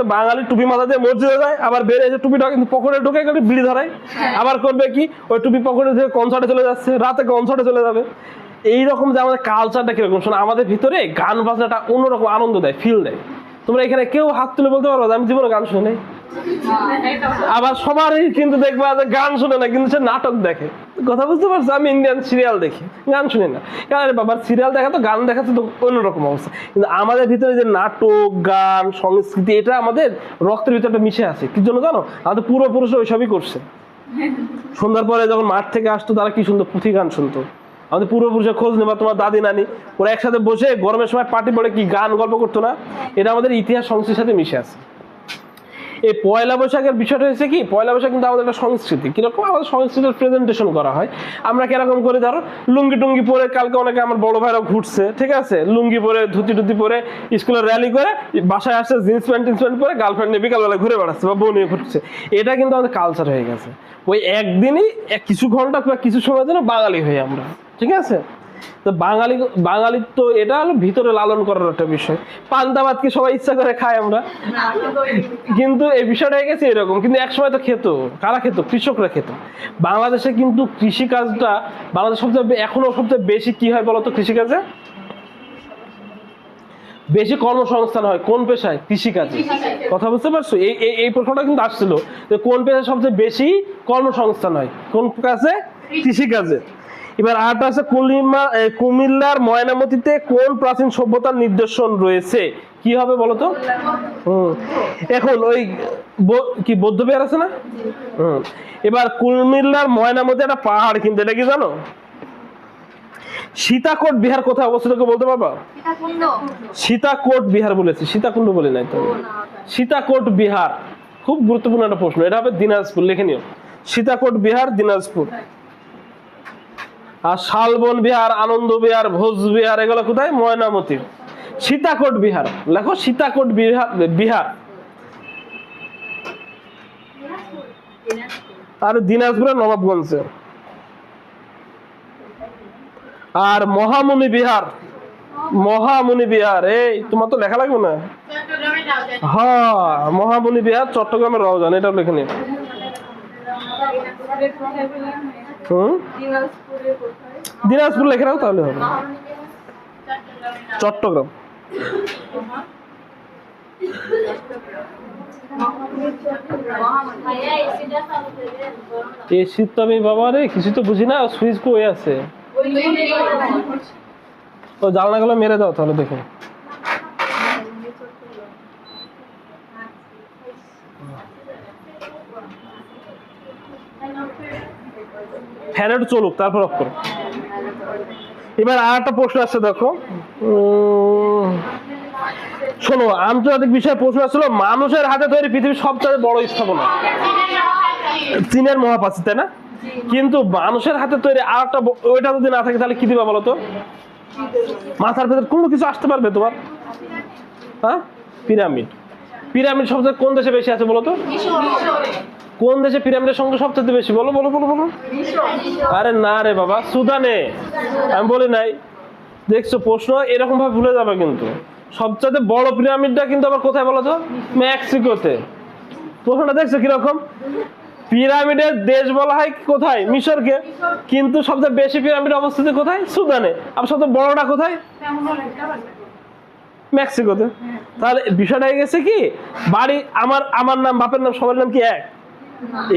আছে বাঙালি টুপি মাথা দিয়ে মসজিদে যায় আবার বেড়ে এসে টুপিটা কিন্তু পকেটে ঢুকে গেলে বিড়ি ধরায়। আবার করবে কি ওই টুপি পকেটে যে কনসার্টে চলে যাচ্ছে রাতে কনসার্টে চলে যাবে। এইরকম যে আমাদের কালচারটা কীরকম? শোনো আমাদের ভিতরে গান বাজনাটা অন্যরকম আনন্দ দেয় ফিল দেয়। তোমরা এখানে কেউ হাত তুলে বলতে পারো যে আমি জীবনে গান শুনে? আবার সবারই কিন্তু দেখবা যে গান শুনে না, কিন্তু সে নাটক দেখে। কথা বুঝতে পারছ? আমি ইন্ডিয়ান সিরিয়াল দেখি, গান শুনি না। কারণ বাবার সিরিয়াল দেখা তো, গান দেখাতে তো অন্যরকম অবস্থা। কিন্তু আমাদের ভিতরে যে নাটক, গান, সংস্কৃতি, এটা আমাদের রক্তের ভিতরে মিশে আছে। কি জন্য জানো? আমাদের পূর্বপুরুষ ওইসবই করছে। সন্ধ্যার পরে যখন মাঠ থেকে আসতো, তারা কি সুন্দর পুঁথি গান শুনতো। আমাদের পূর্বপুরুষের খোঁজ নেবা তোমার দাদি, নানি, ওরা একসাথে বসে গরমের সময় পার্টি পড়ে কি গান গল্প করতো না? এটা আমাদের ইতিহাস সংস্কৃতির সাথে মিশে আছে। এই পয়লা বৈশাখের বিষয়টা হচ্ছে কি? পয়লা বৈশাখ কিন্তু আমাদের একটা সংস্কৃতি। কীরকম? আমাদের সংস্কৃতির প্রেজেন্টেশন করা হয়। আমরা কীরকম করে? ধরো, লুঙ্গি টুঙ্গি পরে কালকে অনেকে আমার বড় ভাইরা ঘুরছে, ঠিক আছে? লুঙ্গি পরে, ধুতি টুতি পরে স্কুলে র্যালি করে, বাসায় আসছে জিন্স প্যান্ট টিন্স প্যান্ট পরে গার্লফ্রেন্ড নিয়ে বিকালবেলা ঘুরে বেড়াচ্ছে বা বউ নিয়ে ঘুরছে। এটা কিন্তু আমাদের কালচার হয়ে গেছে। ওই একদিনই এক কিছু ঘণ্টা বা কিছু সময় জন্য বাঙালি হই আমরা, ঠিক আছে? তো বাঙালি বাঙালির তো এটা হলো ভিতরে লালন করার একটা বিষয়। পান্তা ভাত কি সবাই ইচ্ছা করে খায় আমরা। কিন্তু এই বিষয়টা গেছে এরকম। কিন্তু একসময় তো খেত। কারা খেত? কৃষকরা খেত। বাংলাদেশে কিন্তু কৃষিকাজটা বাংলাদেশ সবচেয়ে এখনও সবচেয়ে বেশি কি হয় বলতো কৃষিকাজে? বেশি কর্মসংস্থান হয় কোন পেশায়? কৃষিকাজে। কথা বুঝতে পারছ? এই, এই- প্রশ্নটা কিন্তু আসছিল যে কোন পেশায় সবচেয়ে বেশি কর্মসংস্থান হয়? কোন কাজে? কৃষিকাজে। এবার আরেকটা আছে কুলিমা কুমিল্লার ময়নামতিতে কোন প্রাচীন সভ্যতার নিদর্শন রয়েছে? কি হবে বলতো? হুম। এখন ওই কি বৌদ্ধ বিহার আছে না? হুম। এবার কুমিল্লার ময়নামতি একটা পাহাড় কিন্তু এটা কি জানো? সীতাকোট বিহার কোথায় অবস্থিত বলতে পারবা? সীতাকোট বিহার বলেছি সীতাকুণ্ড বলি নাই তো সীতাকোট বিহার খুব গুরুত্বপূর্ণ একটা প্রশ্ন এটা হবে দিনাজপুর লিখে নিও। সীতাকোট বিহার দিনাজপুর। আর শালবন বিহার, আনন্দ বিহার, ভোজ বিহার, এগুলো কোথায়? ময়নামতি। সীতাকোট বিহার। লেখো সীতাকোট বিহার বিহার। আর দিনাজপুরের নবাবগঞ্জে। আর মহামুনি বিহার। মহামুনি বিহার। এই, তোমার তো লেখা লাগবে না? হ্যাঁ মহামুনি বিহার, চট্টগ্রামের রওজান এটা লিখে নিও। হুম? দিনাজপুর লেখে রাখো তাহলে হবে। চট্টগ্রাম। এই শীত তো আমি বাবা রে, কিছু তো বুঝি না, সুইচ কই আছে? ও, জানলাগুলো মেরে দাও তাহলে দেখো ফ্যান চলুক, তারপর অফ করো এবার আর একটা প্রশ্ন আসছে, দেখো। শোনো, আন্তর্জাতিক বিষয়ে প্রশ্ন আসছিল, মানুষের হাতে তৈরি পৃথিবীর সবচেয়ে বড় স্থাপনা। চীনের মহাপাচি তাই না? কিন্তু মানুষের হাতে তৈরি আর একটা ওইটা যদি না থাকে, তাহলে কি দিবা বলো তো? মাথার ভেতর কোনো কিছু আসতে পারবে তোমার? হ্যাঁ? পিরামিড। পিরামিড সবচেয়ে কোন দেশে বেশি আছে বলো তো? কোন দেশে পিরামিডের সংখ্যা সবচেয়ে বেশি? বলো বলো বলো বলো। আরে না রে বাবা, সুদানে। আমি বলি নাই। দেখছ, প্রশ্ন এরকম ভাবে ভুলে যাবে কিন্তু। সবচেয়ে বড় পিরামিডটা কিন্তু আবার কোথায় বলো তো? মেক্সিকোতে। প্রশ্নটা দেখছ কীরকম? পিরামিডের দেশ বলা হয় কোথায়? মিশরকে। কিন্তু সবচেয়ে বেশি পিরামিড অবস্থিত কোথায়? সুদানে। আর সবচেয়ে বড়টা কোথায়? মেক্সিকোতে। তাহলে বিষয়টা হয়ে গেছে কি? বাড়ি, আমার আমার নাম, বাপের নাম, সবার নাম কি এক?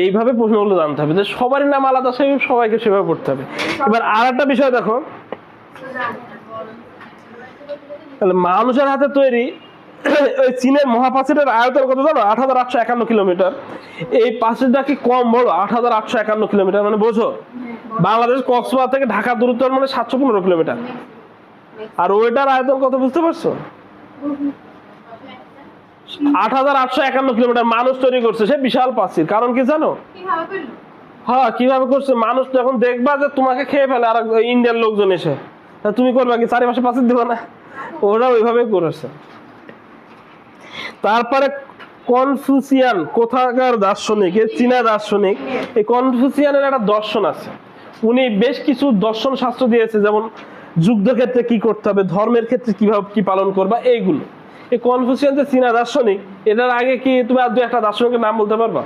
এইভাবে প্রশ্নগুলো জানতে হবে, যে সবারই নাম আলাদা, সেই সবাইকে সেভাবে পড়তে হবে। এবার আর একটা বিষয় দেখো। তাহলে মানুষের হাতে তৈরি ওই চীনের মহাপাচিরের আয়তন কত জানো? আট হাজার আটশো একান্ন কিলোমিটার। এই পাচিরটা কি কম বড় আট হাজার আটশো একান্ন কিলোমিটার মানে বোঝো? বাংলাদেশ, কক্সবাজার থেকে ঢাকা দূরত্ব মানে সাতশো পনেরো কিলোমিটার। আর ওইটার আয়তন কত বুঝতে পারছ? আট হাজার আটশো একান্ন কিলোমিটার মানুষ তৈরি করছে সে বিশাল কারণ কি জানো? হ্যাঁ কীভাবে করছে? মানুষ যখন দেখবা যে তোমাকে খেয়ে ফেলে আর ইন্ডিয়ান লোকজন এসে। তা তুমি করবা কি? চারিপাশে পাঁচির দিবা না? ওরা ওইভাবে করেছে। তারপরে কনফুসিয়ান কোথাকার দার্শনিক? এ চীনা দার্শনিক। এই কনফুসিয়ানের একটা দর্শন আছে। উনি বেশ কিছু দর্শন শাস্ত্র দিয়েছে যেমন যুদ্ধ ক্ষেত্রে কি করতে হবে ধর্মের ক্ষেত্রে কীভাবে কি পালন করবা এইগুলো। এই কনফিউশিয়ান যে চীনা দার্শনিক এটার আগে কি তুমি আর দু একটা দার্শনিকের নাম বলতে পারবা?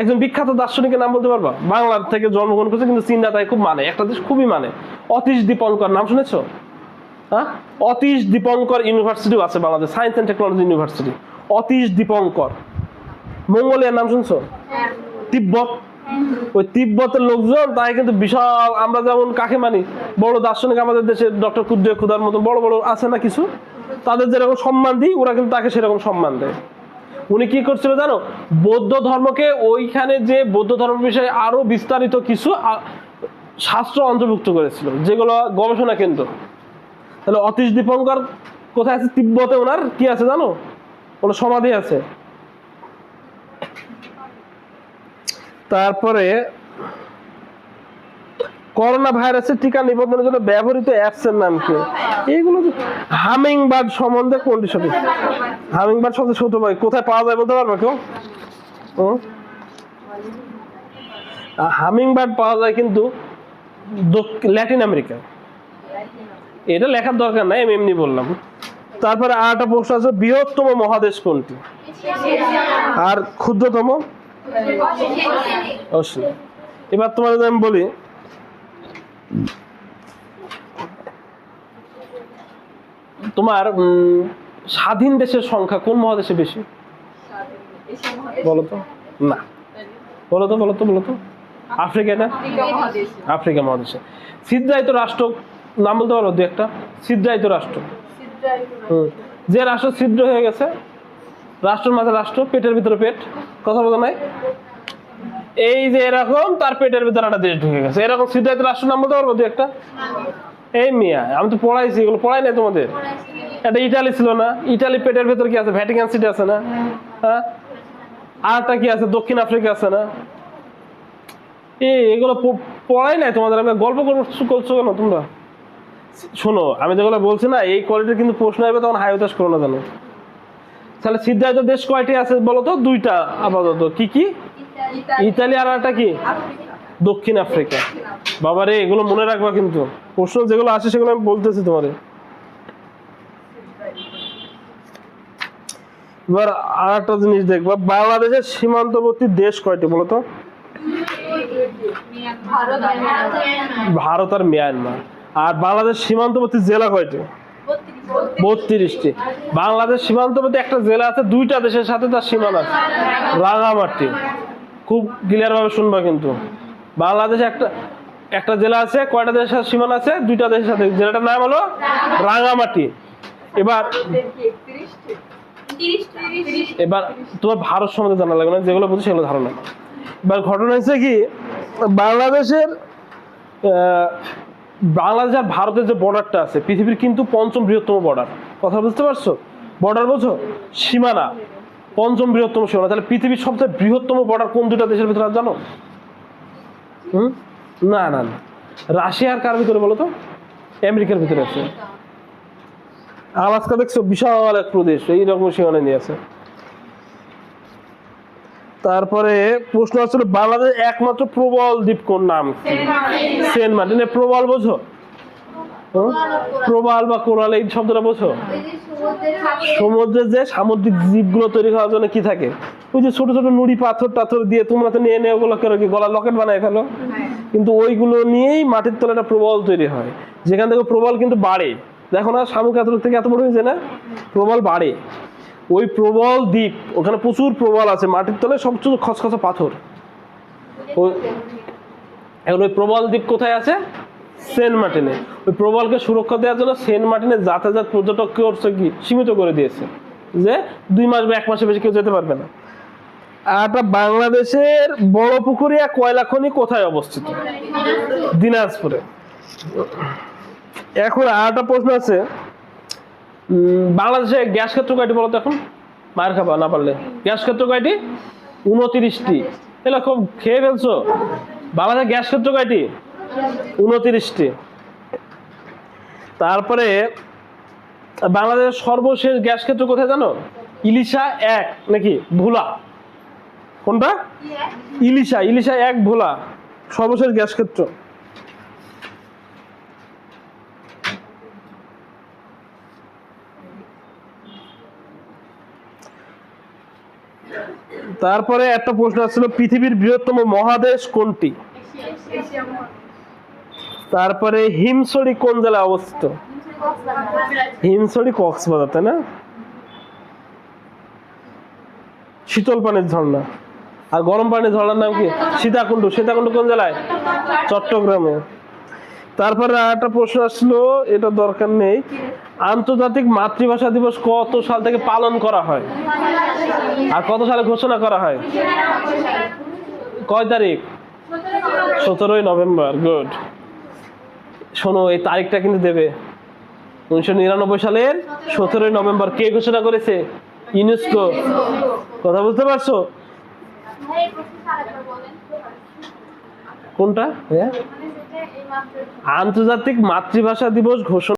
একজন বিখ্যাত দার্শনিকের নাম বলতে পারবা? বাংলার থেকে জন্মগ্রহণ করেছে কিন্তু চীনরা তাই খুব মানে। একটা দেশ খুবই মানে। অতীশ দীপঙ্কর নাম শুনেছ? হ্যাঁ? অতীশ দীপঙ্কর ইউনিভার্সিটিও আছে Bangladesh science and technology university Atish Dipankar. মঙ্গোলিয়ার নাম শুনছো? তিব্বত। ওই তিব্বতের লোকজন, তাই কিন্তু বিশাল, আমরা যেমন কাকে মানি, বড় দার্শনিক আমাদের দেশে ডক্টর কুদ্দে খুদার মতো বড় বড় আছে না কিছু? তাদের যেরকম সম্মান দিই, ওরা কিন্তু তাকে সেরকম সম্মান দেয়। উনি কি করছিল জানো? বৌদ্ধ ধর্মকে ওইখানে যে বৌদ্ধ ধর্ম বিষয়ে আরও বিস্তারিত কিছু শাস্ত্র অন্তর্ভুক্ত করেছিল, যেগুলো গবেষণা কেন্দ্র। তাহলে অতীশ দীপঙ্কর কোথায় আছে? তিব্বতে ওনার কি আছে জানো? ওনার সমাধি আছে। তারপরে করোনা ভাইরাসের টিকা নিবন্ধনের জন্য ব্যবহৃত অ্যাপস এর নাম কি? এইগুলো হামিং বার্ড সম্বন্ধে কোনটি সঠিক? হামিং বার্ড শব্দ ছোট ভাই কোথায় পাওয়া যায় বলতে পারবে কেউ? হামিং বার্ড পাওয়া যায় কিন্তু ল্যাটিন আমেরিকা। এটা লেখার দরকার নাই, আমি এমনি বললাম। তারপরে আর একটা প্রশ্ন আছে, বৃহত্তম মহাদেশ কোনটি? আর ক্ষুদ্রতম অবশ্যই। এবার তোমার যদি আমি বলি তোমার স্বাধীন দেশের সংখ্যা কোন মহাদেশে বেশি? বলো তো না। বলো তো বলো তো বলো তো আফ্রিকা না? আফ্রিকা মহাদেশে। সিদ্ধায়িত রাষ্ট্র নাম বলতে পারো দু একটা? সিদ্ধায়িত রাষ্ট্র। হুম। যে রাষ্ট্র ছিদ্র হয়ে গেছে রাষ্ট্রের মাঝে রাষ্ট্র, পেটের ভিতরে পেট। কথা বলতে নাই? এই যে এরকম, তার পেটের ভিতরে একটা দেশ ঢুকে গেছে। এরকম সিদ্ধায়িত রাষ্ট্র নাম বলতে পারব দু একটা? এই মিয়া, আমি তো পড়াইছি, এগুলো পড়াই নাই তোমাদের? একটা ইটালি ছিল না? ইটালি পেটের ভেতর কি আছে? ভ্যাটিকান সিটি আছে না? হ্যাঁ? আরটা কি আছে? দক্ষিণ আফ্রিকা আছে না? এই এগুলো পড়াই নাই তোমাদের? আমি গল্প করছ করছ কেন তোমরা? শোনো, আমি যেগুলো বলছি না, এই কোয়ালিটির কিন্তু প্রশ্ন আসবে তখন হাই হতাশ করো না জানো তাহলে সিদ্ধার্থ দেশ কয়টি আছে বলো তো দুইটা আপাতত। কি কি? ইতালি আর একটা কি? দক্ষিণ আফ্রিকা। বাবারে এগুলো মনে রাখবা কিন্তু। প্রশ্ন যেগুলো আসে সেগুলো আমি বলতেছি তোমারে। এবার আর একটা জিনিস দেখবা বাংলাদেশের সীমান্তবর্তী দেশ কয়টি বলতো? ভারত আর মিয়ানমার। আর বাংলাদেশ সীমান্তবর্তী জেলা কয়টি? বত্রিশটি। বাংলাদেশ সীমান্তবর্তী একটা জেলা আছে, দুইটা দেশের সাথে তার সীমানা আছে। রাঙামাটি। খুব ক্লিয়ার ভাবে শুনবা কিন্তু। বাংলাদেশে একটা একটা জেলা আছে, কয়টা দেশের সাথে সীমানা আছে? দুইটা দেশের সাথে। জেলাটার নাম হলো রাঙামাটি। এবার এবার তোমার ভারত সম্বন্ধে জানা লাগবে না, যেগুলো বলছি সেগুলো ধারণা এবার ঘটনা হচ্ছে কি, বাংলাদেশের বাংলাদেশ আর ভারতের যে বর্ডারটা আছে, পৃথিবীর কিন্তু পঞ্চম বৃহত্তম বর্ডার কথা বুঝতে পারছ? বর্ডার বোঝো? সীমানা। পঞ্চম বৃহত্তম সীমানা। তাহলে পৃথিবীর সবচেয়ে বৃহত্তম বর্ডার কোন দুটা দেশের ভিতরে জানো? হুম? না না না। রাশিয়ার কার ভিতরে বলো তো? আমেরিকার ভিতরে আছে। আলাস্কা দেখছ? বিশাল এক প্রদেশ। এইরকম সীমানা নিয়ে আছে। তারপরে প্রশ্ন আসলে বাংলাদেশ একমাত্র প্রবল দ্বীপ কোন নাম? Saint Martin. প্রবল বোঝো? প্রবাল বা কোরাল, এই শব্দটা বোঝো? সমুদ্রে যে সামুদ্রিক জীবগুলো তৈরি হওয়ার জন্য কি থাকে? ওই যে ছোট ছোট নুড়ি পাথর টাথর দিয়ে তোমরা তো নিয়ে নিয়ে করো কি গলা লকেট বানায় ফেলো। কিন্তু ওইগুলো নিয়েই মাটির তলে একটা প্রবল তৈরি হয়। যেখান থেকে প্রবল কিন্তু বাড়ে। দেখো না, শামুক এত থেকে এত বড় হয়েছে না? প্রবল বাড়ে। ওই প্রবল দ্বীপ ওখানে প্রচুর প্রবল আছে মাটির তলে সবচেয়ে খসখসে পাথর। এখন ওই প্রবল দ্বীপ কোথায় আছে? সেন্ট মার্টিনে। ওই প্রবলকে সুরক্ষা দেওয়ার জন্য সেন্ট মার্টিনে যাতায়াত পর্যটক করছে কি? সীমিত করে দিয়েছে। যে দুই মাস বা এক মাসের বেশি কেউ যেতে পারবে না। আর বাংলাদেশের বড় পুকুরিয়া কয়লা খনি কোথায় অবস্থিত? দিনাজপুরে। এখন আর একটা প্রশ্ন আছে। বাংলাদেশে গ্যাস ক্ষেত্র কয়টি বলো তো এখন? মার খাবা না পারলে। গ্যাস ক্ষেত্র কয়টি? উনত্রিশটি। এগুলো খুব খেয়ে ফেলছো। বাংলাদেশে গ্যাস ক্ষেত্র কয়টি? উনত্রিশটি। তারপরে বাংলাদেশের সর্বশেষ গ্যাস ক্ষেত্র কোথায় জানো? ইলিশা এক নাকি ভোলা? কোনটা? ইলিশা ইলিশা এক ভোলা। সর্বশেষ গ্যাস ক্ষেত্র। তারপরে একটা প্রশ্ন আসছিল, পৃথিবীর বৃহত্তম মহাদেশ কোনটি? তারপরে হিমছড়ি কোন জেলায় অবস্থিত? হিমসড়ি কক্সবাজার, তাই না? শীতল পানির ঝর্ণা। আর গরম পানির ঝর্ণার নাম কি? সীতাকুণ্ড। সীতাকুণ্ড কোন জেলায়? চট্টগ্রামে। তারপরে একটা প্রশ্ন আসলো এটা দরকার নেই। আন্তর্জাতিক মাতৃভাষা দিবস কত সাল থেকে পালন করা হয়? আর কত সালে ঘোষণা করা হয়? কয় তারিখ? সতেরোই নভেম্বর গুড। শোনো এই তারিখটা কিন্তু দেবে। উনিশশো নিরানব্বই সালের সতেরোই নভেম্বর কে ঘোষণা করেছে? ইউনেস্কো। কথা বুঝতে পারছ? কোনটা? হ্যাঁ আন্তর্জাতিক মাতৃভাষা দিবস ঘোষণা